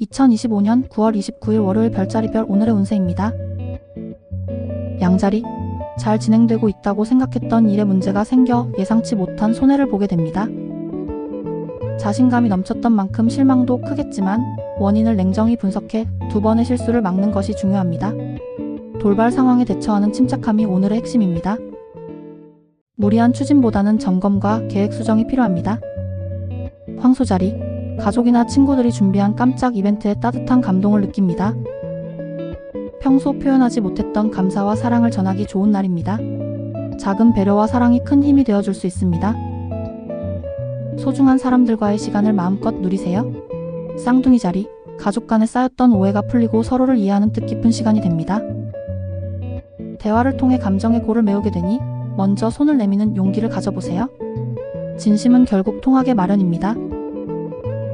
2025년 9월 29일 월요일 별자리별 오늘의 운세입니다. 양자리 잘 진행되고 있다고 생각했던 일에 문제가 생겨 예상치 못한 손해를 보게 됩니다. 자신감이 넘쳤던 만큼 실망도 크겠지만 원인을 냉정히 분석해 두 번의 실수를 막는 것이 중요합니다. 돌발 상황에 대처하는 침착함이 오늘의 핵심입니다. 무리한 추진보다는 점검과 계획 수정이 필요합니다. 황소자리 가족이나 친구들이 준비한 깜짝 이벤트에 따뜻한 감동을 느낍니다. 평소 표현하지 못했던 감사와 사랑을 전하기 좋은 날입니다. 작은 배려와 사랑이 큰 힘이 되어줄 수 있습니다. 소중한 사람들과의 시간을 마음껏 누리세요. 쌍둥이 자리, 가족 간에 쌓였던 오해가 풀리고 서로를 이해하는 뜻깊은 시간이 됩니다. 대화를 통해 감정의 골을 메우게 되니 먼저 손을 내미는 용기를 가져보세요. 진심은 결국 통하게 마련입니다.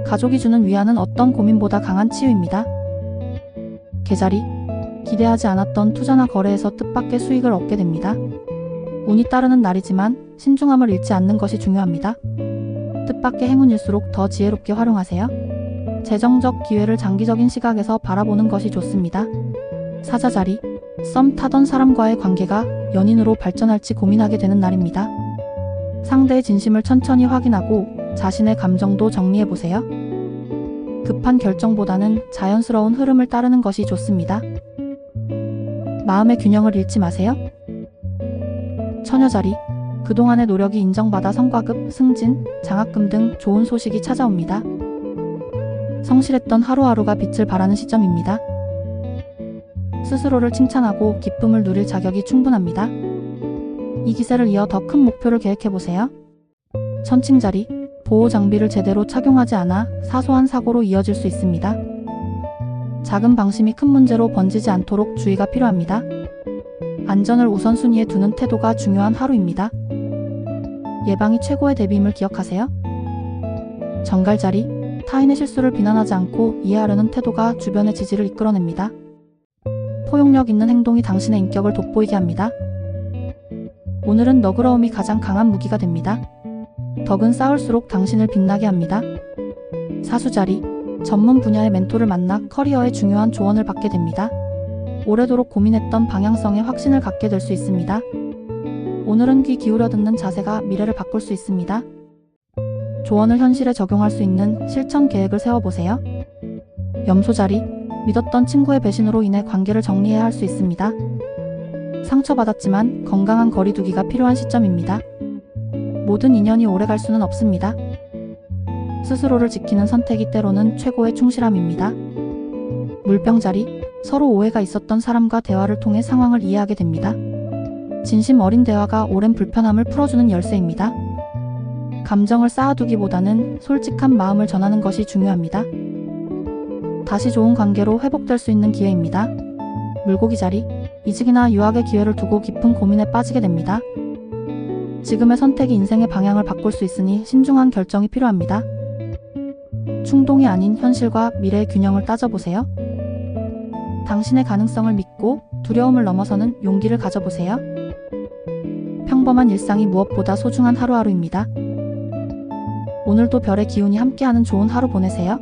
가족이 주는 위안은 어떤 고민보다 강한 치유입니다. 계자리, 기대하지 않았던 투자나 거래에서 뜻밖의 수익을 얻게 됩니다. 운이 따르는 날이지만 신중함을 잃지 않는 것이 중요합니다. 뜻밖의 행운일수록 더 지혜롭게 활용하세요. 재정적 기회를 장기적인 시각에서 바라보는 것이 좋습니다. 사자자리, 썸 타던 사람과의 관계가 연인으로 발전할지 고민하게 되는 날입니다. 상대의 진심을 천천히 확인하고 자신의 감정도 정리해 보세요. 급한 결정보다는 자연스러운 흐름을 따르는 것이 좋습니다. 마음의 균형을 잃지 마세요. 처녀자리, 그동안의 노력이 인정받아 성과급, 승진, 장학금 등 좋은 소식이 찾아옵니다. 성실했던 하루하루가 빛을 발하는 시점입니다. 스스로를 칭찬하고 기쁨을 누릴 자격이 충분합니다. 이 기세를 이어 더 큰 목표를 계획해 보세요. 천칭자리, 보호 장비를 제대로 착용하지 않아 사소한 사고로 이어질 수 있습니다. 작은 방심이 큰 문제로 번지지 않도록 주의가 필요합니다. 안전을 우선순위에 두는 태도가 중요한 하루입니다. 예방이 최고의 대비임을 기억하세요. 정갈자리, 타인의 실수를 비난하지 않고 이해하려는 태도가 주변의 지지를 이끌어냅니다. 포용력 있는 행동이 당신의 인격을 돋보이게 합니다. 오늘은 너그러움이 가장 강한 무기가 됩니다. 덕은 쌓을수록 당신을 빛나게 합니다. 사수자리, 전문 분야의 멘토를 만나 커리어에 중요한 조언을 받게 됩니다. 오래도록 고민했던 방향성에 확신을 갖게 될 수 있습니다. 오늘은 귀 기울여 듣는 자세가 미래를 바꿀 수 있습니다. 조언을 현실에 적용할 수 있는 실천 계획을 세워보세요. 염소자리, 믿었던 친구의 배신으로 인해 관계를 정리해야 할 수 있습니다. 상처받았지만 건강한 거리두기가 필요한 시점입니다. 모든 인연이 오래 갈 수는 없습니다. 스스로를 지키는 선택이 때로는 최고의 충실함입니다. 물병자리, 서로 오해가 있었던 사람과 대화를 통해 상황을 이해하게 됩니다. 진심 어린 대화가 오랜 불편함을 풀어주는 열쇠입니다. 감정을 쌓아두기보다는 솔직한 마음을 전하는 것이 중요합니다. 다시 좋은 관계로 회복될 수 있는 기회입니다. 물고기 자리, 이직이나 유학의 기회를 두고 깊은 고민에 빠지게 됩니다. 지금의 선택이 인생의 방향을 바꿀 수 있으니 신중한 결정이 필요합니다. 충동이 아닌 현실과 미래의 균형을 따져보세요. 당신의 가능성을 믿고 두려움을 넘어서는 용기를 가져보세요. 평범한 일상이 무엇보다 소중한 하루하루입니다. 오늘도 별의 기운이 함께하는 좋은 하루 보내세요.